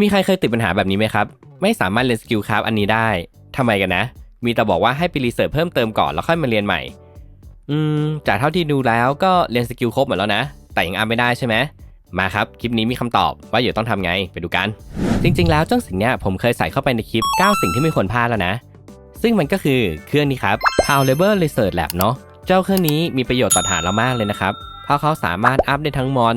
มีใครเคยติดปัญหาแบบนี้ไหมครับ ไม่สามารถเรียนสกิลคราฟอันนี้ได้ทำไมกันนะ มีแต่บอกว่าให้ไปรีเสิร์ชเพิ่มเติมก่อนแล้วค่อยมาเรียนใหม่ อืม จากเท่าที่ดูแล้วก็เรียนสกิลครบหมดแล้วนะ แต่ยังอัพไม่ได้ใช่ไหมมาครับ คลิปนี้มีคำตอบว่าเดี๋ยวต้องทำไงไปดูกัน จริง ๆ แล้วเจ้าสิ่งเนี้ยผมเคยใส่เข้าไปในคลิป 9 สิ่งที่ไม่ควรพลาดแล้วนะ ซึ่งมันก็คือเครื่องนี้ครับ Power Labor Research Lab เนาะ เจ้าเครื่องนี้มีประโยชน์ต่อฐานเรามากเลยนะครับ เพราะเขาสามารถอัพได้ทั้งมอน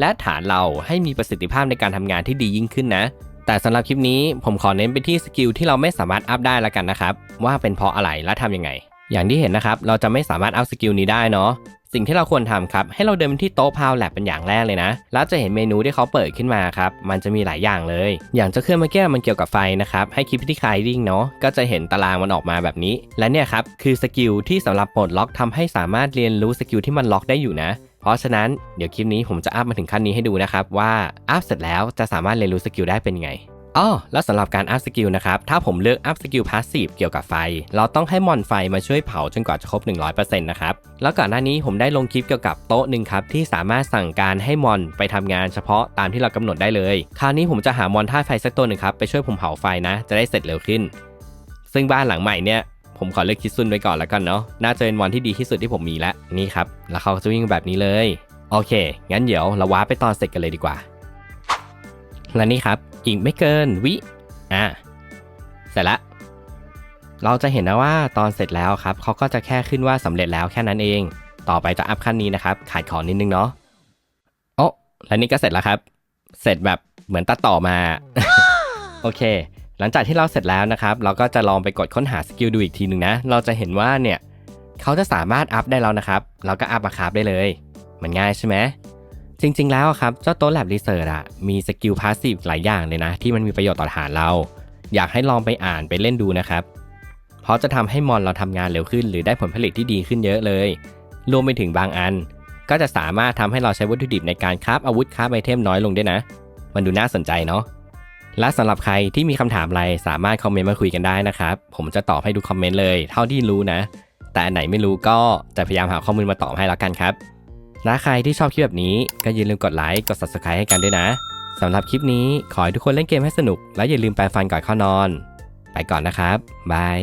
และฐานเราให้มีประสิทธิภาพในการทำงานที่ดียิ่งขึ้นนะ แต่สำหรับคลิปนี้ผมขอเน้นไปที่สกิลที่เราไม่สามารถอัพได้ละกันนะครับ ว่าเป็นเพราะอะไรและทำยังไง อย่างที่เห็นนะครับ เราจะไม่สามารถอัพสกิลนี้ได้เนาะสิ่งที่เราควรทำครับ ให้เราเดินไปที่โต๊ะพาวแลบเป็นอย่างแรกเลยนะ แล้วจะเห็นเมนูที่เขาเปิดขึ้นมาครับ มันจะมีหลายอย่างเลย อย่างเจ้าเครื่องเมื่อกี้มันเกี่ยวกับไฟนะครับ ให้คลิปที่คลายดิ้งเนาะ ก็จะเห็นตารางมันออกมาแบบนี้ และเนี่ยครับ คือสกิลที่สำหรับปลดล็อกทำให้สามารถเรียนรู้สกิลที่มันล็อกได้อยู่นะ เพราะฉะนั้นเดี๋ยวคลิปนี้ผมจะอัพมาถึงขั้นนี้ให้ดูนะครับว่าอัพเสร็จแล้วจะสามารถเรียนรู้สกิลได้เป็นไงอ้อแล้วสำหรับการอัพสกิลนะครับ ถ้าผมเลือกอัพสกิลพาสซีฟเกี่ยวกับไฟ เราต้องให้มอนไฟมาช่วยเผาจนกว่าจะครบ 100%นะครับ แล้วก่อนหน้านี้ผมได้ลงคลิปเกี่ยวกับโต๊ะหนึ่งครับที่สามารถสั่งการให้มอนไปทำงานเฉพาะตามที่เรากำหนดได้เลย คราวนี้ผมจะหามอนท่าตุไฟสักตัวหนึ่งครับไปช่วยผมเผาไฟนะ จะได้เสร็จเร็วขึ้น ซึ่งบ้านหลังใหม่เนี่ย ผมขอเลือกคิดซุนไว้ก่อนแล้วกันเนาะน่าจะเป็นมอนที่ดีที่สุดที่ผมมีแล้วนี่ครับ แล้วเขาจะวิ่งแบบนี้เลย โอเค งั้นเดี๋ยวเราว้าไปตอนเสร็จกันเลยดีกว่า และนี่ครับ อีกไม่เกินวิ อะเสร็จละ เราจะเห็นนะว่าตอนเสร็จแล้วครับเขาก็จะแค่ขึ้นว่าสำเร็จแล้วแค่นั้นเอง ต่อไปจะอัพขั้นนี้นะครับ ขายของนิดนึงเนาะโอ้และนี่ก็เสร็จแล้วครับ เสร็จแบบเหมือนตัดต่อมา โอเค หลังจากที่เราเสร็จแล้วนะครับ เราก็จะลองไปกดค้นหาสกิลดูอีกทีหนึ่งนะ เราจะเห็นว่าเนี่ยเขาจะสามารถอัพได้แล้วนะครับ เราก็อัพมาคราฟได้เลย มันง่ายใช่ไหมจริง ๆ แล้วครับเจ้าโต๊ะแลบรีเสิร์ชอะมีสกิลพาสซีฟหลายอย่างเลยนะ ที่มันมีประโยชน์ต่อฐานเรา อยากให้ลองไปอ่านไปเล่นดูนะครับ เพราะจะทำให้มอนเราทำงานเร็วขึ้น หรือได้ผลผลิตที่ดีขึ้นเยอะเลย รวมไปถึงบางอัน ก็จะสามารถทำให้เราใช้วัตถุดิบในการคราฟอาวุธคราฟไอเทมน้อยลงได้นะ มันดูน่าสนใจเนาะ และสำหรับใครที่มีคำถามอะไรสามารถคอมเมนต์มาคุยกันได้นะครับ ผมจะตอบให้ดูคอมเมนต์เลยเท่าที่รู้นะ แต่อันไหนไม่รู้ก็จะพยายามหาข้อมูลมาตอบให้แล้วกันครับ และใครที่ชอบคลิปแบบนี้ก็อย่าลืมกดไลค์กด subscribe ให้กันด้วยนะสำหรับคลิปนี้ขอให้ทุกคนเล่นเกมให้สนุก และอย่าลืมแปรงฟันก่อนเข้านอน ไปก่อนนะครับบาย